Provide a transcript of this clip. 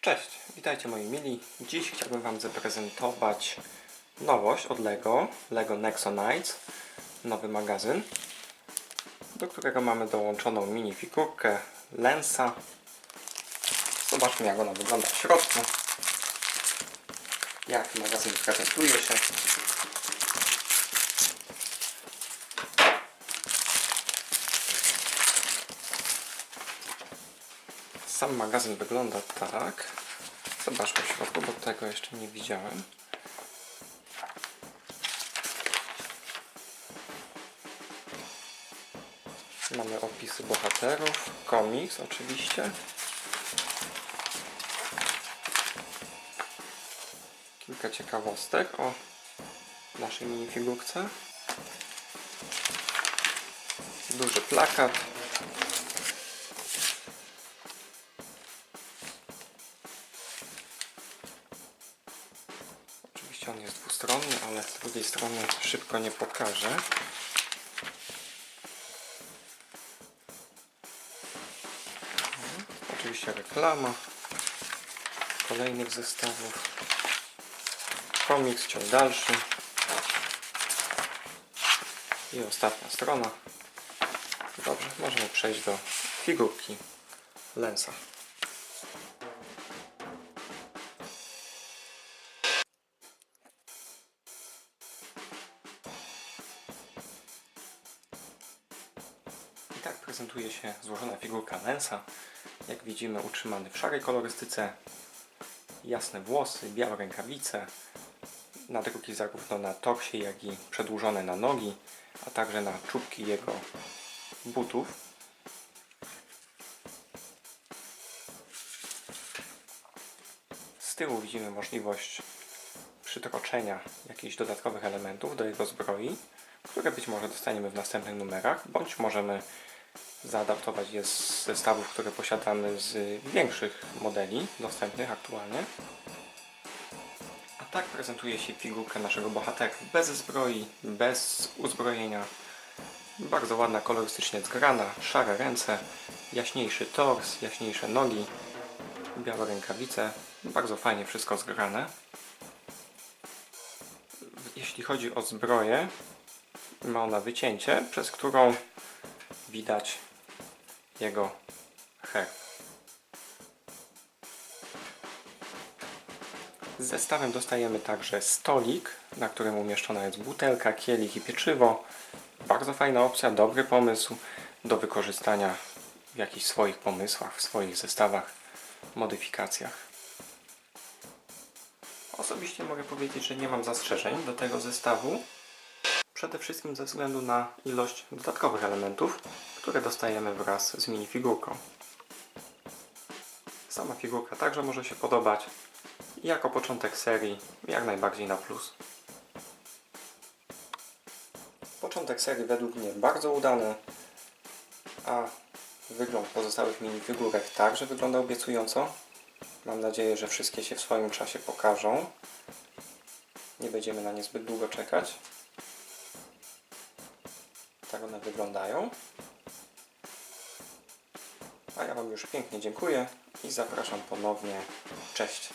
Cześć, witajcie moi mili. Dziś chciałbym Wam zaprezentować nowość od LEGO, LEGO Nexonites, nowy magazyn, do którego mamy dołączoną minifigurkę Lensa. Zobaczmy jak ona wygląda w środku, jak magazyn prezentuje się. Sam magazyn wygląda tak. Zobaczmy w środku, bo tego jeszcze nie widziałem. Mamy opisy bohaterów, komiks oczywiście. Kilka ciekawostek o naszej minifigurce. Duży plakat. On jest dwustronny, ale z drugiej strony szybko nie pokażę. Mhm. Oczywiście reklama kolejnych zestawów. Komiks, ciąg dalszy. I ostatnia strona. Dobrze, możemy przejść do figurki Lensa. Tak prezentuje się złożona figurka Lensa. Jak widzimy utrzymany w szarej kolorystyce. Jasne włosy, białe rękawice. Nadruki zarówno na torsie, jak i przedłużone na nogi, a także na czubki jego butów. Z tyłu widzimy możliwość przytroczenia jakichś dodatkowych elementów do jego zbroi, które być może dostaniemy w następnych numerach, bądź możemy zaadaptować je z zestawów, które posiadamy z większych modeli dostępnych aktualnie. A tak prezentuje się figurka naszego bohatera bez zbroi, bez uzbrojenia. Bardzo ładna, kolorystycznie zgrana, szare ręce, jaśniejszy tors, jaśniejsze nogi, białe rękawice. Bardzo fajnie wszystko zgrane. Jeśli chodzi o zbroję, ma ona wycięcie, przez którą widać jego herb. Z zestawem dostajemy także stolik, na którym umieszczona jest butelka, kielich i pieczywo. Bardzo fajna opcja, dobry pomysł do wykorzystania w jakichś swoich pomysłach, w swoich zestawach, modyfikacjach. Osobiście mogę powiedzieć, że nie mam zastrzeżeń do tego zestawu. Przede wszystkim ze względu na ilość dodatkowych elementów, które dostajemy wraz z minifigurką. Sama figurka także może się podobać. I jako początek serii jak najbardziej na plus. Początek serii według mnie bardzo udany, a wygląd pozostałych minifigurek także wygląda obiecująco. Mam nadzieję, że wszystkie się w swoim czasie pokażą. Nie będziemy na nie zbyt długo czekać. Tak one wyglądają. A ja Wam już pięknie dziękuję i zapraszam ponownie. Cześć!